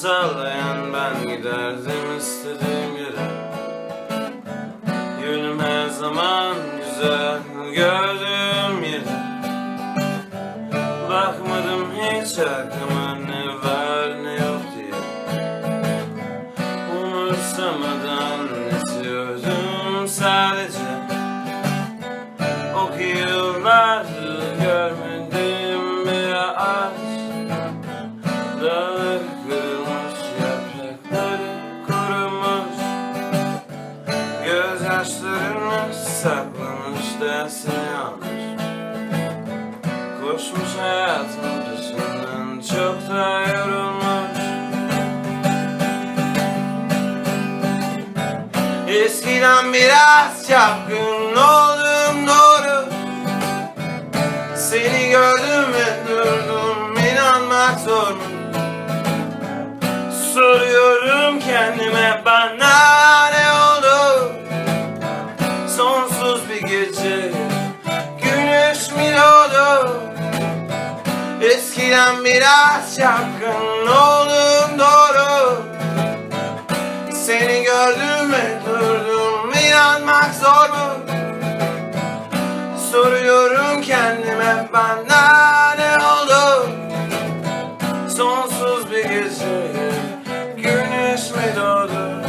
sallayan ben giderdim istediğim yere. Yönüm her zaman güzel gördüğüm yere. Bakmadım hiç aklıma ne var ne yok diye. Umursamadan esiyordum sadece. O ki yıllardır hayatın peşinden çok da yorulmuş. Eskiden biraz çapkın oldum doğru. Seni gördüm ve durdum inanmak zor. Mu? Soruyorum kendime bana ne oldu? Sonsuz bir gece Eskiden biraz çapkın oldum doğru. Seni gördüm ve durdum inanmak zor mu? Soruyorum kendime bana ne oldu? Sonsuz bir gece Güneş mi doğdu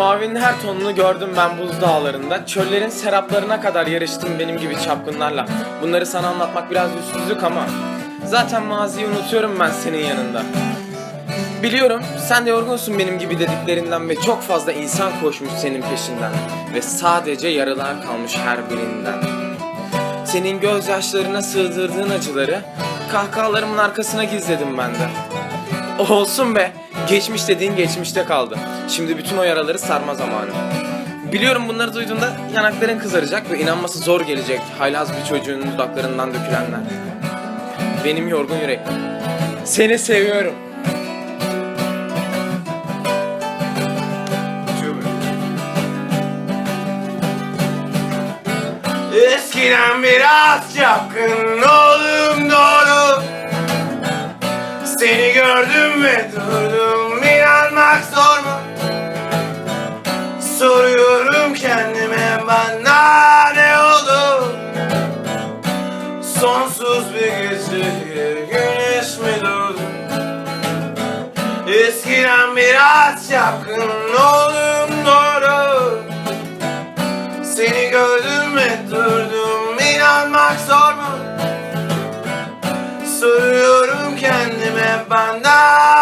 Mavinin her tonunu gördüm ben buz dağlarında. Çöllerin seraplarına kadar yarıştım benim gibi çapkınlarla. Bunları sana anlatmak biraz üstsüzlük ama zaten maziyi unutuyorum ben senin yanında. Biliyorum sen de yorgunsun benim gibi dediklerinden ve çok fazla insan koşmuş senin peşinden. Ve sadece yaralar kalmış her birinden. Senin gözyaşlarına sığdırdığın acıları kahkahalarımın arkasına gizledim ben de. Olsun be. Geçmiş dediğin geçmişte kaldı. Şimdi bütün o yaraları sarma zamanı. Biliyorum bunları duyduğunda yanakların kızaracak ve inanması zor gelecek haylaz bir çocuğun dudaklarından dökülenler. Benim yorgun yürek. Seni seviyorum. Eskiden biraz çapkın oldum doğru Seni gördüm ve durdum Eskiden biraz çapkın oldum doğru seni gördüm ve durdum inanmak zor mu? Soruyorum kendime oldu?